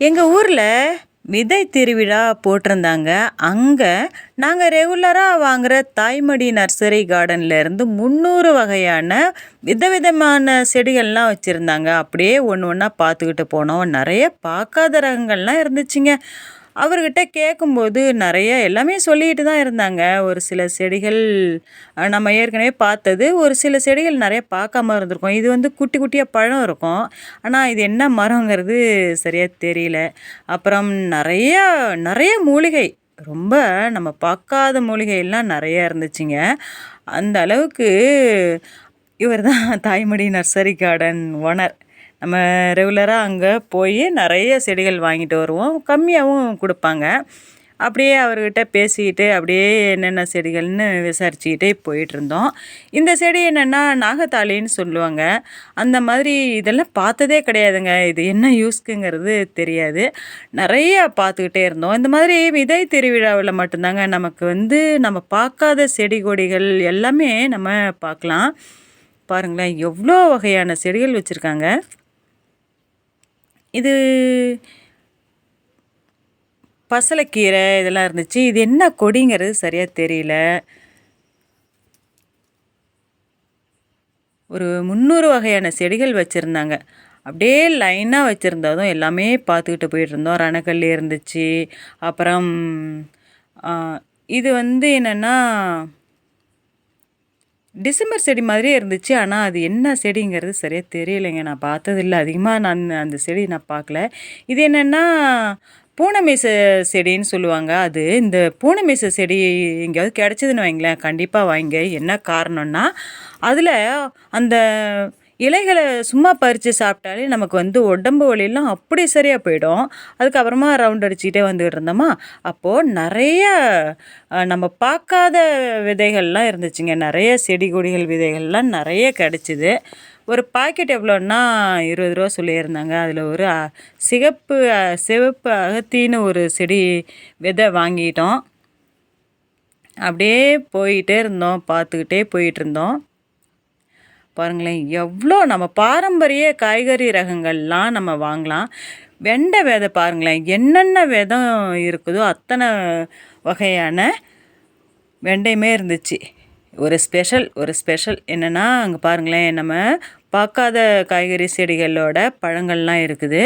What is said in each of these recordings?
எங்கள் ஊரில் விதை திருவிழா போட்டிருந்தாங்க. அங்கே நாங்கள் ரெகுலராக வாங்குகிற தாய்மடி நர்சரி கார்டன்லேருந்து முந்நூறு வகையான விதவிதமான செடிகள்லாம் வச்சுருந்தாங்க. அப்படியே ஒன்று ஒன்றா பார்த்துக்கிட்டு போனோம். நிறைய பார்க்காத ரகங்கள்லாம் இருந்துச்சுங்க. அவர்கிட்ட கேட்கும்போது நிறைய எல்லாமே சொல்லிகிட்டு தான் இருந்தாங்க. ஒரு சில செடிகள் நம்ம ஏற்கனவே பார்த்தது. ஒரு சில செடிகள் நிறைய பார்க்காம இருந்திருக்கும். இது வந்து குட்டி குட்டியாக பழம் இருக்கும். ஆனால் இது என்ன மரங்கிறது சரியாக தெரியல. அப்புறம் நிறைய நிறைய மூலிகை. ரொம்ப நம்ம பார்க்காத மூலிகையெல்லாம் நிறைய இருந்துச்சுங்க. அந்த அளவுக்கு இவர் தான் தாய்மடி நர்சரி கார்டன் ஓனர் நம்ம ரெகுலராக அங்கே போய் நிறைய செடிகள் வாங்கிட்டு வருவோம். கம்மியாகவும் கொடுப்பாங்க. அப்படியே அவர்கிட்ட பேசிக்கிட்டு அப்படியே என்னென்ன செடிகள்னு விசாரிச்சுக்கிட்டே போயிட்டுருந்தோம் இந்த செடி என்னென்னா நாகத்தாளின்னு சொல்லுவாங்க. அந்த மாதிரி இதெல்லாம் பார்த்ததே கிடையாதுங்க. இது என்ன யூஸ்க்குங்கிறது தெரியாது. நிறைய பார்த்துக்கிட்டே இருந்தோம். இந்த மாதிரி விதை திருவிழாவில் மட்டும்தாங்க நமக்கு வந்து நம்ம பார்க்காத செடி கொடிகள் எல்லாமே நம்ம பார்க்கலாம். பாருங்களேன் எவ்வளோ வகையான செடிகள் வச்சுருக்காங்க. இது பசலைக்கீரை இதெல்லாம் இருந்துச்சு. இது என்ன கொடிங்கிறது சரியாக தெரியல. ஒரு முந்நூறு வகையான செடிகள் வச்சுருந்தாங்க. அப்படியே லைனாக வச்சுருந்ததும் எல்லாமே பார்த்துக்கிட்டு போயிட்டுருந்தோம். ரணக்கல் இருந்துச்சு. அப்புறம் இது வந்து என்னென்னா டிசம்பர் செடி மாதிரியே இருந்துச்சு. ஆனால் அது என்ன செடிங்கிறது சரியாக தெரியலைங்க. நான் பார்த்ததில்ல. அதிகமாக நான் அந்த செடி நான் பார்க்கல. இது என்னென்னா பூனமேச செடின்னு சொல்லுவாங்க. அது இந்த பூனமேச செடி எங்கேயாவது கிடச்சிதுன்னு வைங்களேன். கண்டிப்பாக வாங்க. என்ன காரணம்னா அதில் அந்த இலைகளை சும்மா பறித்து சாப்பிட்டாலே நமக்கு வந்து உடம்பு வலியெல்லாம் அப்படி சரியாக போயிடும். அதுக்கப்புறமா ரவுண்ட் அடிச்சுக்கிட்டே வந்துகிட்டு இருந்தோமா? அப்போது நிறைய நம்ம பார்க்காத விதைகள்லாம் இருந்துச்சுங்க. நிறைய செடி கொடிகள் விதைகள்லாம் நிறைய கிடச்சிது. ஒரு பாக்கெட் எவ்வளோன்னா இருபது ரூபா சொல்லியிருந்தாங்க. அதில் ஒரு சிகப்பு சிவப்பு அகத்தின்னு ஒரு செடி விதை வாங்கிட்டோம். அப்படியே போயிட்டே இருந்தோம். பார்த்துக்கிட்டே போயிட்டு இருந்தோம். பாருங்களேன் எவ்வளோ நம்ம பாரம்பரிய காய்கறி ரகங்கள்லாம் நம்ம வாங்கலாம். வெண்டை விதை பாருங்களேன் என்னென்ன விதம் இருக்குதோ அத்தனை வகையான வெண்டையுமே இருந்துச்சு. ஒரு ஸ்பெஷல் ஒரு ஸ்பெஷல் என்னென்னா அங்கே பாருங்களேன் நம்ம பார்க்காத காய்கறி செடிகளோட பழங்கள்லாம் இருக்குது.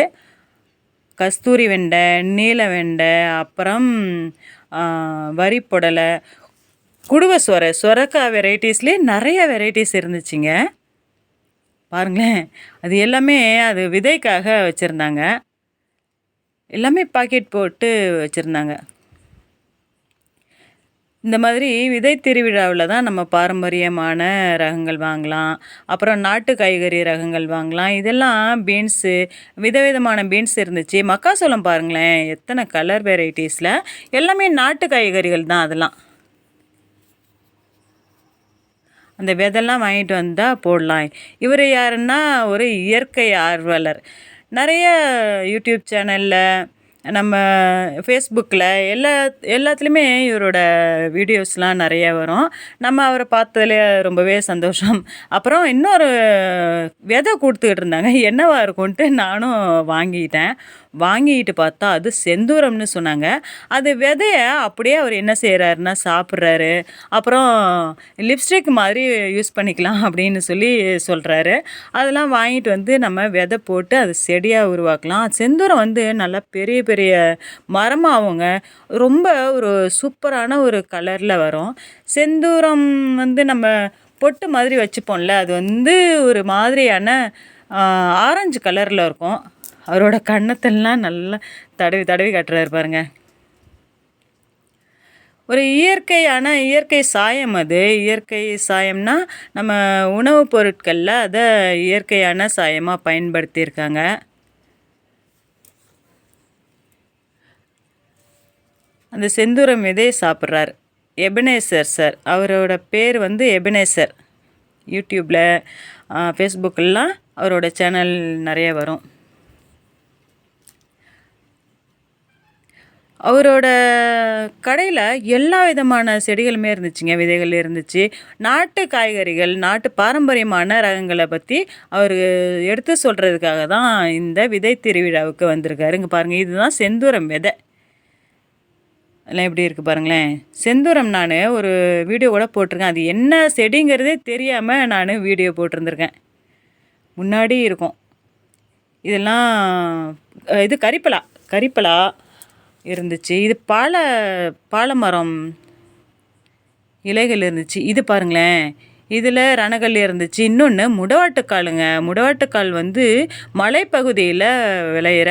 கஸ்தூரி வெண்டை நீல வெண்டை அப்புறம் வரி வரிப்புடலை குடுவை சொரை சொரக்காய் வெரைட்டிஸ்லேயே நிறைய வெரைட்டிஸ் இருந்துச்சுங்க. பாருங்களேன். அது எல்லாமே அது விதைக்காக வச்சுருந்தாங்க. எல்லாமே பாக்கெட் போட்டு வச்சுருந்தாங்க. இந்த மாதிரி விதை திருவிழாவில் தான் நம்ம பாரம்பரியமான ரகங்கள் வாங்கலாம். அப்புறம் நாட்டு காய்கறி ரகங்கள் வாங்கலாம். இதெல்லாம் பீன்ஸு விதவிதமான பீன்ஸ் இருந்துச்சு. மக்காசோளம் பாருங்களேன். எத்தனை கலர் வெரைட்டிஸில் எல்லாமே நாட்டு காய்கறிகள் தான் அதெல்லாம். அந்த விதெல்லாம் வாங்கிட்டு வந்தால் போடலாம். இவர் யாருன்னா ஒரு இயற்கை ஆர்வலர். நிறைய யூடியூப் சேனலில் நம்ம ஃபேஸ்புக்கில் எல்லா எல்லாத்துலேயுமே இவரோட வீடியோஸ்லாம் நிறைய வரும். நம்ம அவரை பார்த்ததுல ரொம்பவே சந்தோஷம். அப்புறம் இன்னொரு விதை கொடுத்துக்கிட்டு இருந்தாங்க. என்னவா இருக்கும்ன்ட்டு நானும் வாங்கிட்டேன். வாங்கிட்டு பார்த்தா அது செந்தூரம்னு சொன்னாங்க. அது விதைய அப்படியே அவர் என்ன செய்கிறாருன்னா சாப்பிட்றாரு. அப்புறம் லிப்ஸ்டிக் மாதிரி யூஸ் பண்ணிக்கலாம் அப்படின்னு சொல்லி சொல்கிறாரு அதெல்லாம் வாங்கிட்டு வந்து நம்ம விதை போட்டு அது செடியாக உருவாக்கலாம். செந்தூரம் வந்து நல்லா பெரிய பெரிய மரமாகுங்க ரொம்ப ஒரு சூப்பரான ஒரு கலரில் வரும். செந்தூரம் வந்து நம்ம பொட்டு மாதிரி வச்சுப்போம்ல அது வந்து ஒரு மாதிரியான ஆரஞ்சு கலரில் இருக்கும். அவரோட கன்னத்தெல்லாம் நல்லா தடவி தடவி கட்டுறாரு பாருங்க. ஒரு இயற்கையான இயற்கை சாயம் அது. இயற்கை சாயம்னா நம்ம உணவுப் பொருட்களில் அதை இயற்கையான சாயமாக பயன்படுத்தியிருக்காங்க. அந்த செந்தூரம் விதையை சாப்பிட்றாரு. எபனேசர் சார் அவரோட பேர் வந்து எபனேசர். யூடியூப்பில் ஃபேஸ்புக்கெல்லாம் அவரோட சேனல் நிறைய வரும். அவரோட கடையில் எல்லா விதமான செடிகளுமே இருந்துச்சுங்க விதைகள் இருந்துச்சு. நாட்டு காய்கறிகள் நாட்டு பாரம்பரியமான ரகங்களை பற்றி அவர் எடுத்து சொல்கிறதுக்காக தான் இந்த விதை திருவிழாவுக்கு வந்திருக்காரு. இங்கே பாருங்கள் இதுதான் செந்தூரம் விதை. எல்லாம் எப்படி இருக்குது பாருங்களேன். செந்தூரம் நான் ஒரு வீடியோ கூட போட்டிருக்கேன். அது என்ன செடிங்கிறதே தெரியாமல் நான் வீடியோ போட்டிருந்துருக்கேன். முன்னாடி இருக்கும். இதெல்லாம் இது கரிப்பலா. கரிப்பலா இருந்துச்சு. இது பால பாலமரம் இலைகள் இருந்துச்சு. இது பாருங்களேன். இதில் ரணகல் இருந்துச்சு. இன்னொன்று முடவாட்டுக்காலுங்க. முடவாட்டுக்கால் வந்து மலைப்பகுதியில் விளையிற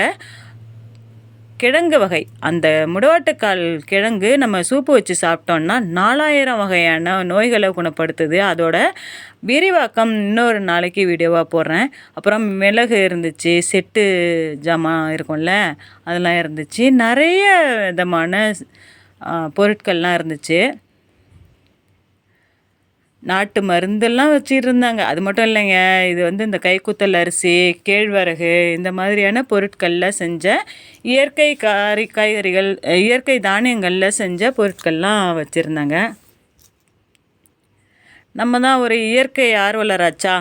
கிழங்கு வகை. அந்த முடவாட்டுக்கால் கிழங்கு நம்ம சூப்பு வச்சு சாப்பிட்டோம்னா நாலாயிரம் வகையான நோய்களை குணப்படுத்துது. அதோட விரிவாக்கம் இன்னொரு நாளைக்கு வீடியோவாக போடுறேன். அப்புறம் மிளகு இருந்துச்சு செட்டு ஜாமான் இருக்கும்ல அதெல்லாம் இருந்துச்சு. நிறைய விதமான பொருட்கள்லாம் இருந்துச்சு. நாட்டு மருந்தெல்லாம் வச்சிருந்தாங்க. அது மட்டும் இல்லைங்க இது வந்து இந்த கைக்குத்தல் அரிசி கேழ்வரகு இந்த மாதிரியான பொருட்களில் செஞ்ச இயற்கை காரி காய்கறிகள் இயற்கை தானியங்களில் செஞ்ச பொருட்கள்லாம் வச்சுருந்தாங்க. நம்ம தான் ஒரு இயற்கை ஆர்வலராச்சா?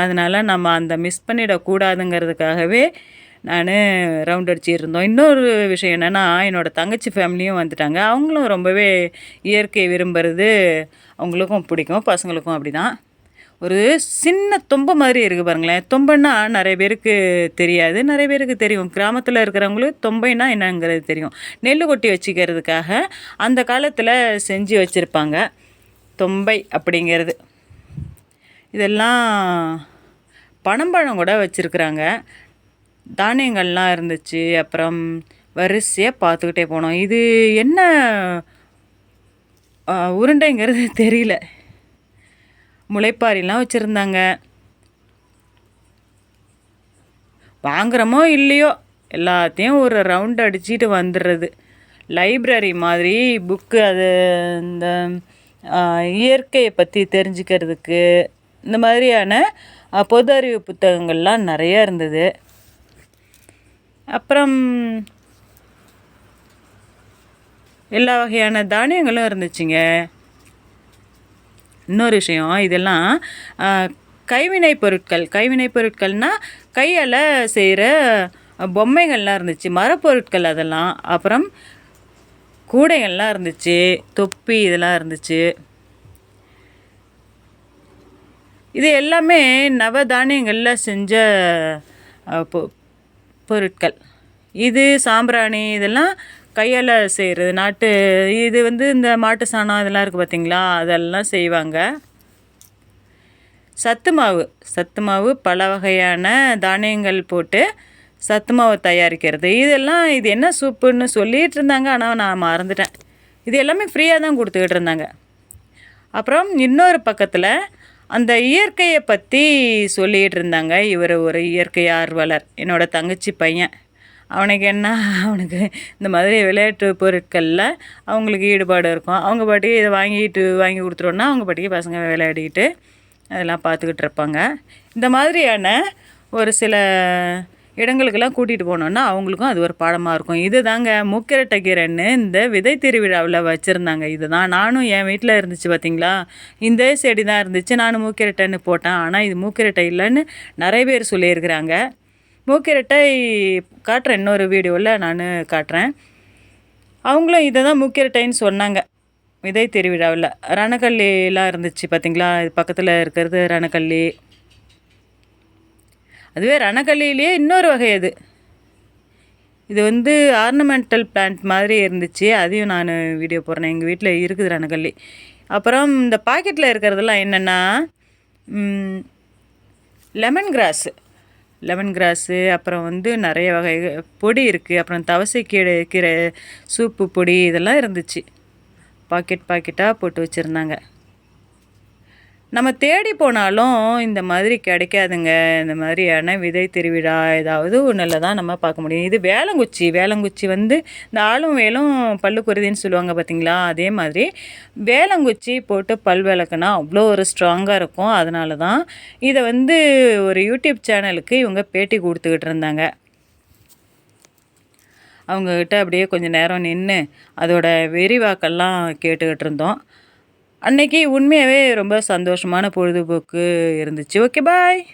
அதனால் நம்ம அந்த மிஸ் பண்ணிடக்கூடாதுங்கிறதுக்காகவே நான் ரவுண்ட் அடிச்சிருந்தோம். இன்னொரு விஷயம் என்னென்னா என்னோடய தங்கச்சி ஃபேமிலியும் வந்துட்டாங்க. அவங்களும் ரொம்பவே இயற்கை விரும்புறது அவங்களுக்கும் பிடிக்கும் பசங்களுக்கும் அப்படி தான் ஒரு சின்ன தொம்பை மாதிரி இருக்குது பாருங்களேன். தொம்பைன்னா நிறைய பேருக்கு தெரியாது. நிறைய பேருக்கு தெரியும். கிராமத்தில் இருக்கிறவங்களுக்கு தொம்பைனா என்னங்கிறது தெரியும். நெல் கொட்டி வச்சுக்கிறதுக்காக அந்த காலத்தில் செஞ்சு வச்சுருப்பாங்க. தொம்பை அப்படிங்கிறது. இதெல்லாம் பனம்பழம் கூட வச்சுருக்குறாங்க. தானியங்கள்லாம் இருந்துச்சு. அப்புறம் வரிசையாக பார்த்துக்கிட்டே போனோம். இது என்ன உருண்டைங்கிறது தெரியல. முளைப்பாரிலாம் வச்சுருந்தாங்க. வாங்குறோமோ இல்லையோ எல்லாத்தையும் ஒரு ரவுண்ட் அடிச்சுட்டு வந்துடுறது. லைப்ரரி மாதிரி புக்கு அது இந்த இயற்கையை பற்றி தெரிஞ்சுக்கிறதுக்கு இந்த மாதிரியான பொது அறிவு புத்தகங்கள்லாம் நிறைய இருந்தது. அப்புறம் எல்லா வகையான தானியங்களும் இருந்துச்சுங்க. இன்னொரு விஷயம் இதெல்லாம் கைவினை பொருட்கள். கைவினை பொருட்கள்னால் கையால் செய்கிற பொம்மைகள்லாம் இருந்துச்சு. மரப்பொருட்கள் அதெல்லாம். அப்புறம் கூடைகள்லாம் இருந்துச்சு. தொப்பி இதெல்லாம் இருந்துச்சு. இது எல்லாமே நவதானியங்களில் செஞ்ச பொருட்கள். இது சாம்பிராணி இதெல்லாம் கையால் செய்கிறது நாட்டு இது வந்து இந்த மாட்டு சாணம் இதெல்லாம் இருக்குது பார்த்திங்களா அதெல்லாம் செய்வாங்க. சத்து மாவு. சத்து மாவு பல வகையான தானியங்கள் போட்டு சத்து மாவு தயாரிக்கிறது. இதெல்லாம் இது என்ன சூப்புன்னு சொல்லிகிட்டு இருந்தாங்க. ஆனால் நான் மறந்துட்டேன். இது எல்லாமே ஃப்ரீயாக தான் கொடுத்துக்கிட்டு இருந்தாங்க. அப்புறம் இன்னொரு பக்கத்தில் அந்த இயற்கையை பற்றி சொல்லிகிட்டு இருந்தாங்க. இவர் ஒரு இயற்கை ஆர்வலர். என்னோடய தங்கச்சி பையன். அவனுக்கு என்ன அவனுக்கு இந்த மாதிரி விளையாட்டு பொருட்களில் அவங்களுக்கு ஈடுபாடு இருக்கும். அவங்க பாட்டி இதை வாங்கிட்டு வாங்கி கொடுத்துட்டோன்னா அவங்க பாட்டிக்கு பசங்க விளையாடிக்கிட்டு அதெல்லாம் பார்த்துக்கிட்டு இருப்பாங்க. இந்த மாதிரியான ஒரு சில இடங்களுக்கெல்லாம் கூட்டிகிட்டு போனோன்னா அவங்களுக்கும் அது ஒரு பாடமாக இருக்கும். இது தாங்க முக்கிரட்டை கீரைன்னு இந்த விதை திருவிழாவில் வச்சுருந்தாங்க. இதுதான். நானும் என் வீட்டில் இருந்துச்சு பார்த்தீங்களா இந்த செடி தான் இருந்துச்சு. நானும் மூக்கிரட்டைன்னு போட்டேன். ஆனால் இது மூக்கிரட்டை இல்லைன்னு நிறைய பேர் சொல்லியிருக்கிறாங்க. மூக்கிரட்டை காட்டுறேன். இன்னொரு வீடியோவில் நான் காட்டுறேன். அவங்களும் இதை தான் மூக்கிரட்டைன்னு சொன்னாங்க. விதை திருவிழாவில். ரணக்கல்லிலாம் இருந்துச்சு பார்த்தீங்களா இது பக்கத்தில் இருக்கிறது ரணக்கல்லி. அதுவே ரணக்கல்லியிலேயே இன்னொரு வகை அது. இது வந்து ஆர்னமெண்டல் பிளான்ட் மாதிரி இருந்துச்சு. அதையும் நான் வீடியோ போடுறேன். எங்கள் வீட்டில் இருக்குது ரணக்கல்லி அப்புறம் இந்த பாக்கெட்டில் இருக்கிறதெல்லாம் என்னென்னா லெமன் கிராஸு லெமன் கிராஸு அப்புறம் வந்து நிறைய வகை பொடி இருக்குது அப்புறம் தவசை கீரை கீரை சூப்பு பொடி இதெல்லாம் இருந்துச்சு. பாக்கெட் பாக்கெட்டாக போட்டு வச்சுருந்தாங்க. நம்ம தேடி போனாலும் இந்த மாதிரி கிடைக்காதுங்க. இந்த மாதிரியான விதை திருவிழா ஏதாவது ஒன்றில் தான் நம்ம பார்க்க முடியும். இது வேளங்குச்சி வேளங்குச்சி வந்து இந்த ஆளும் வேலும் பல்லு குருதின்னு சொல்லுவாங்க பார்த்தீங்களா? அதே மாதிரி வேளங்குச்சி போட்டு பல் விளக்குனா அவ்வளோ ஒரு ஸ்ட்ராங்காக இருக்கும். அதனால தான் இதை வந்து ஒரு யூடியூப் சேனலுக்கு இவங்க பேட்டி கொடுத்துக்கிட்டு இருந்தாங்க. அவங்கக்கிட்ட அப்படியே கொஞ்சம் நேரம் நின்று அதோட விரிவாக்கெல்லாம் கேட்டுக்கிட்டு இருந்தோம். அன்னைக்கு உண்மையாகவே ரொம்ப சந்தோஷமான பொழுதுபோக்கு இருந்துச்சு. Okay bye